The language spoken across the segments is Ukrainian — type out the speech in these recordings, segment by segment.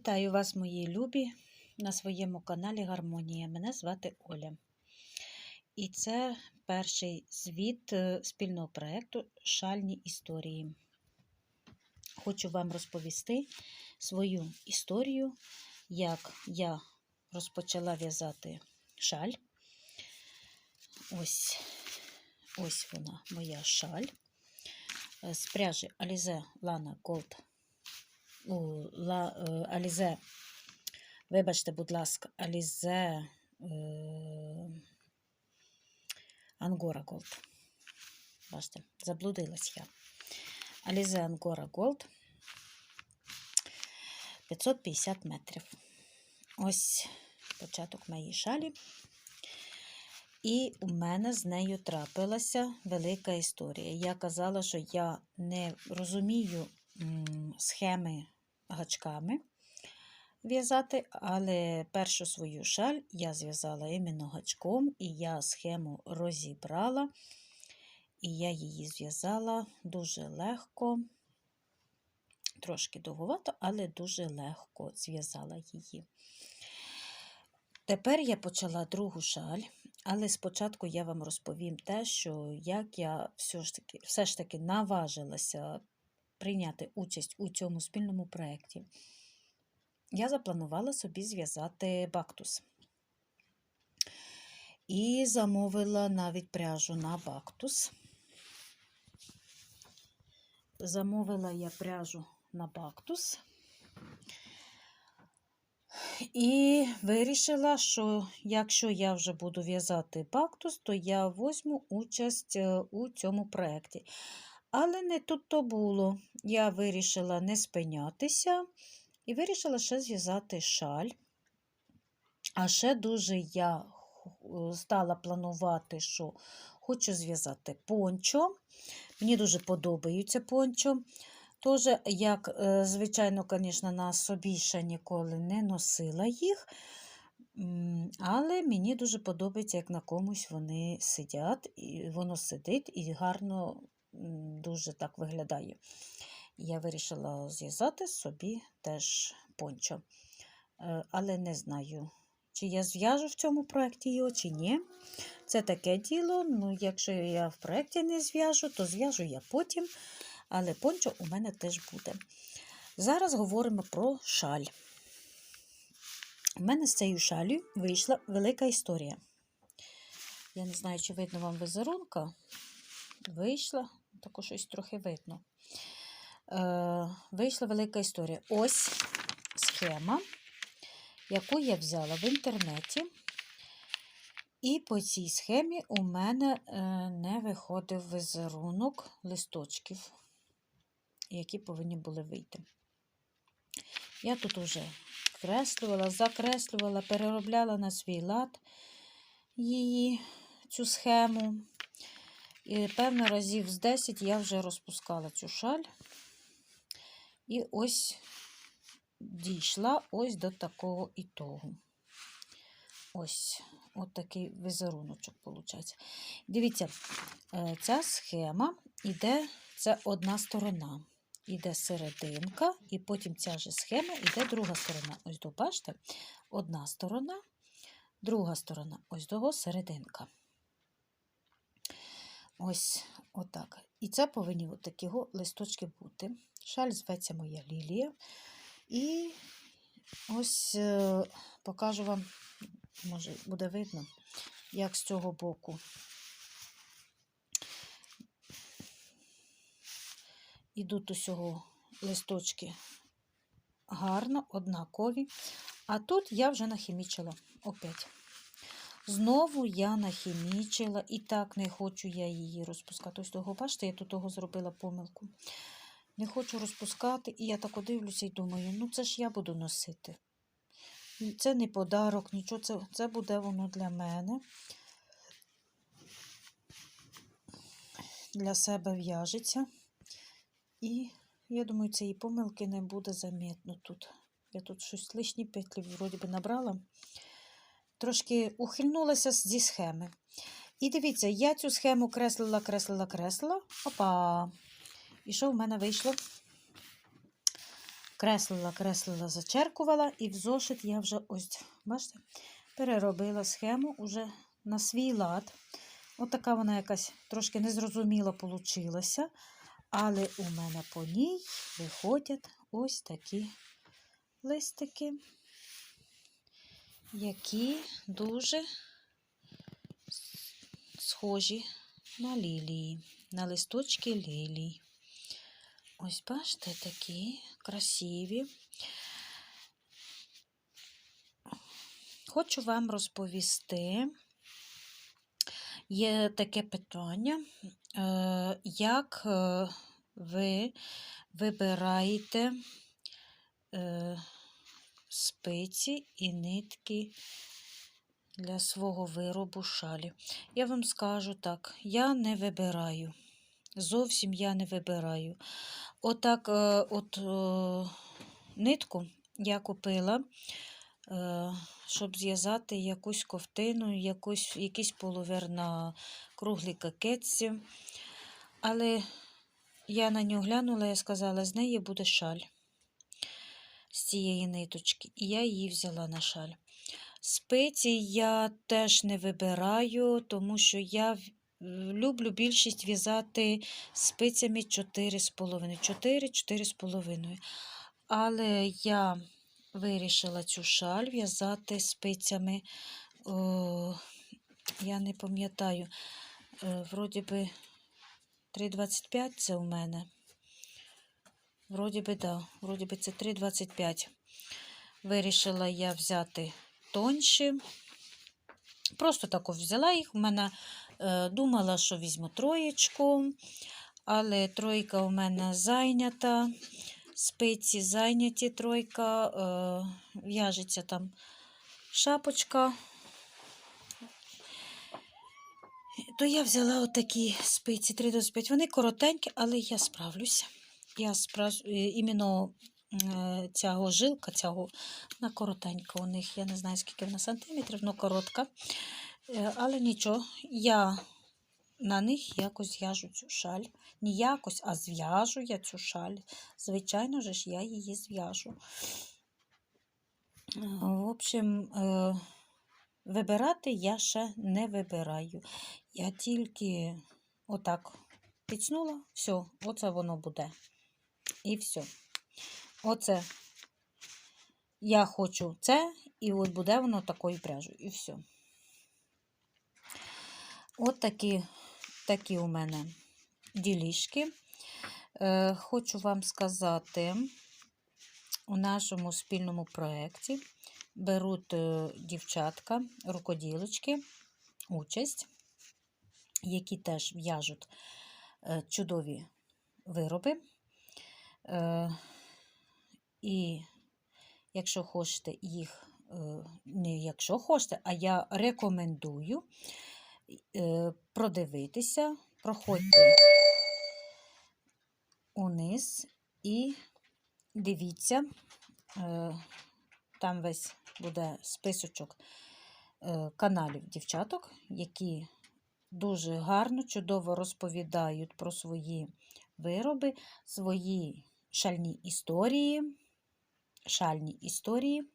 Вітаю вас, мої любі, на своєму каналі Гармонія. Мене звати Оля. І це перший звіт е, спільного проєкту Шальні історії. Хочу вам розповісти свою історію, як я розпочала в'язати шаль. Ось, ось вона, моя шаль. Е, З пряжі Alize Lana Gold у ла, е, Алізе, вибачте, будь ласка, Алізе Ангора Голд. Бачите, заблудилась я. Алізе Ангора Голд 550 метрів. Ось початок моєї шалі. І у мене з нею трапилася велика історія. Я казала, що я не розумію схеми гачками в'язати, але першу свою шаль я зв'язала іменно гачком, і я схему розібрала, і я її зв'язала дуже легко, трошки довговато, але дуже легко зв'язала її. Тепер я почала другу шаль, але спочатку я вам розповім те, що як я все ж таки, все ж таки наважилася прийняти участь у цьому спільному проєкті, я запланувала собі зв'язати бактус. І замовила навіть пряжу на бактус. Замовила я пряжу на бактус. І вирішила, що якщо я вже буду в'язати бактус, то я візьму участь е, у цьому проєкті. Але не тут то було. Я вирішила не спинятися і вирішила ще зв'язати шаль. А ще дуже я стала планувати, що хочу зв'язати пончо. Мені дуже подобаються пончо. Тож, як, е, звичайно, звісно, на собі ще ніколи не носила їх. Але мені дуже подобається, як на комусь вони сидять, і воно сидить і гарно дуже так виглядає. Я вирішила зв'язати собі теж пончо. Е, але не знаю, чи я зв'яжу в цьому проєкті його, чи ні. Це таке діло. Ну, якщо я в проєкті не зв'яжу, то зв'яжу я потім. Але пончо у мене теж буде. Зараз говоримо про шаль. У мене з цією шалю вийшла велика історія. Я не знаю, чи видно вам візерунка. Вийшла, також щось трохи видно. Е, Вийшла велика історія. Ось схема, яку я взяла в інтернеті. І по цій схемі у мене е, не виходив візерунок листочків, які повинні були вийти. Я тут уже креслювала, закреслювала, переробляла на свій лад її, цю схему. І певно разів з 10 я вже розпускала цю шаль. І ось дійшла ось до такого ітогу. Ось от такий візеруночок, виходить. Дивіться, е, ця схема іде, це одна сторона. Іде серединка, і потім ця ж схема іде друга сторона. Ось до, бачите, одна сторона, друга сторона, ось того серединка. Ось отак. І це повинні от такі листочки бути. Шаль зветься моя лілія. І ось е, покажу вам, може, буде видно, як з цього боку. Ідуть усього листочки гарно, однакові. А тут я вже нахімічила опять. Знову я нахімічила, і так не хочу я її розпускати. Ось того, бачите, я тут того зробила помилку. Не хочу розпускати, і я так дивлюся і думаю, ну це ж я буду носити. Це не подарок, нічого, це, це буде воно для мене. Для себе в'яжеться. І я думаю, цієї помилки не буде замітно тут. Я тут щось лишні петлі вроді би набрала трошки ухильнулася зі схеми. І дивіться, я цю схему креслила, креслила, креслила. Опа! І що в мене вийшло? креслила, креслила, зачеркувала, і в зошит я вже ось, бачите, переробила схему уже на свій лад. Отака вона якась трошки незрозуміла получилася. Але у мене по ній виходять ось такі листики, які дуже схожі на лілії, на листочки лілій. Ось бачите, такі красиві. Хочу вам розповісти. Є таке питання, е, як е, ви вибираєте е, спиці і нитки для свого виробу шалі. Я вам скажу так, я не вибираю. Зовсім я не вибираю. Отак, е, от е, нитку я купила, е, щоб зв'язати якусь ковтину, якусь, якийсь полувер на круглій какетці. Але я на нього глянула і сказала, з неї буде шаль з цієї ниточки. І я її взяла на шаль. Спиці я теж не вибираю, тому що я люблю більшість в'язати спицями 4,5. 4-4,5. Але я вирішила цю шаль в'язати спицями. О, я не пам'ятаю, е, вроді би 3,25 це у мене. Вроді би, да, вроді би це 3,25. Вирішила я взяти тонші. Просто тако взяла їх. У мене е, думала, що візьму троєчку, але тройка у мене зайнята. Спиці зайняті тройка, е, в'яжеться там шапочка. То я взяла отакі спиці 3,25. Вони коротенькі, але я справлюся. Я справ... е, іменно е, цього жилка, цього, вона коротенька у них. Я не знаю, скільки вона сантиметрів, але коротка. Е, Але нічого, я на них якось зв'яжу цю шаль. Не якось, а зв'яжу я цю шаль. Звичайно ж, я її зв'яжу. В общем, вибирати я ще не вибираю. Я тільки отак підснула, все, оце воно буде. І все. Оце я хочу це, і от буде воно такою пряжею. І все. От такі, такі у мене ділішки. Е, хочу вам сказати, у нашому спільному проєкті беруть е, дівчатка, рукоділочки, участь, які теж в'яжуть е, чудові вироби. Е, І якщо хочете їх, е, не якщо хочете, а я рекомендую е, продивитися, проходьте униз і дивіться, там весь буде списочок каналів дівчаток, які дуже гарно, чудово розповідають про свої вироби, свої шальні історії. Шальні історії.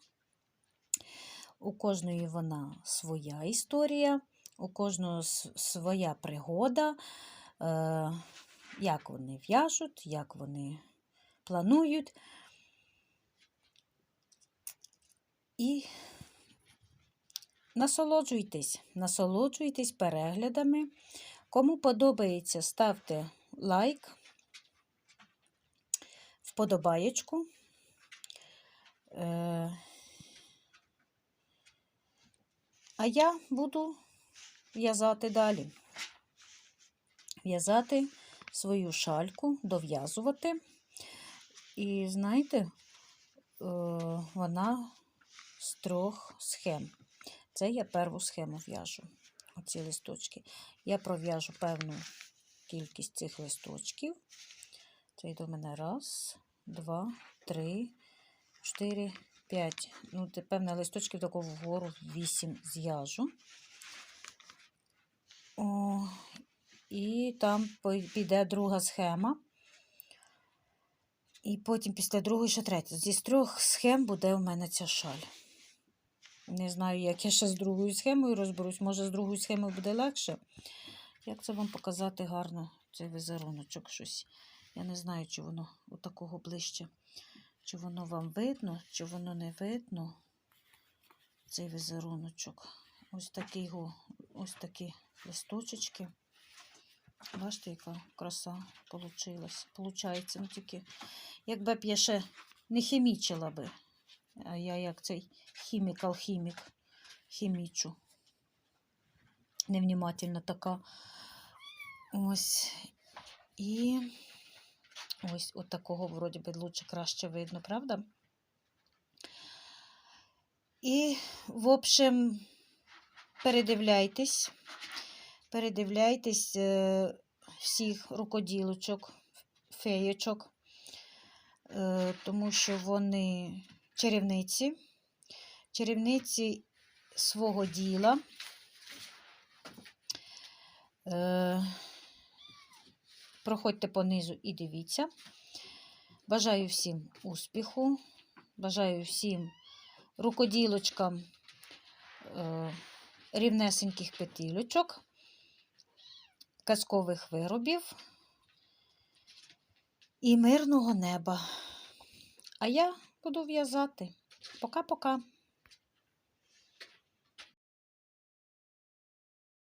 У кожної вона своя історія, у кожного своя пригода, е, як вони в'яжуть, як вони планують. І насолоджуйтесь, насолоджуйтесь переглядами. Кому подобається, ставте лайк, вподобаєчку. Е, А я буду в'язати далі. В'язати свою шальку, дов'язувати. І знаєте, е, вона з трьох схем. Це я перву схему в'яжу. Оці листочки. Я пров'яжу певну кількість цих листочків. Це йде у мене раз, два, три, чотири, п'ять. Ну, це певне листочків такого вгору вісім зв'яжу. О, і там піде друга схема. І потім після другої ще третя. Зі з трьох схем буде у мене ця шаль. Не знаю, як я ще з другою схемою розберусь. Може, з другою схемою буде легше. Як це вам показати гарно, цей візеруночок щось. Я не знаю, чи воно такого ближче. Чи воно вам видно, чи воно не видно. Цей візеруночок. Ось такий, го- ось такі листочечки. Бачите, яка краса получилась. Получається, ну тільки, якби б я ще не хімічила би. А я як цей хімік-алхімік хімічу. Невнімательна така. Ось. І ось от такого вроді би лучше краще видно, правда? І, в общем, передивляйтесь, передивляйтесь е, всіх рукоділочок, феєчок, е, тому що вони чарівниці, чарівниці свого діла. Проходьте понизу і дивіться. Бажаю всім успіху, бажаю всім рукоділочкам е, рівнесеньких петілючок, казкових виробів і мирного неба. А я буду в'язати. Пока-пока.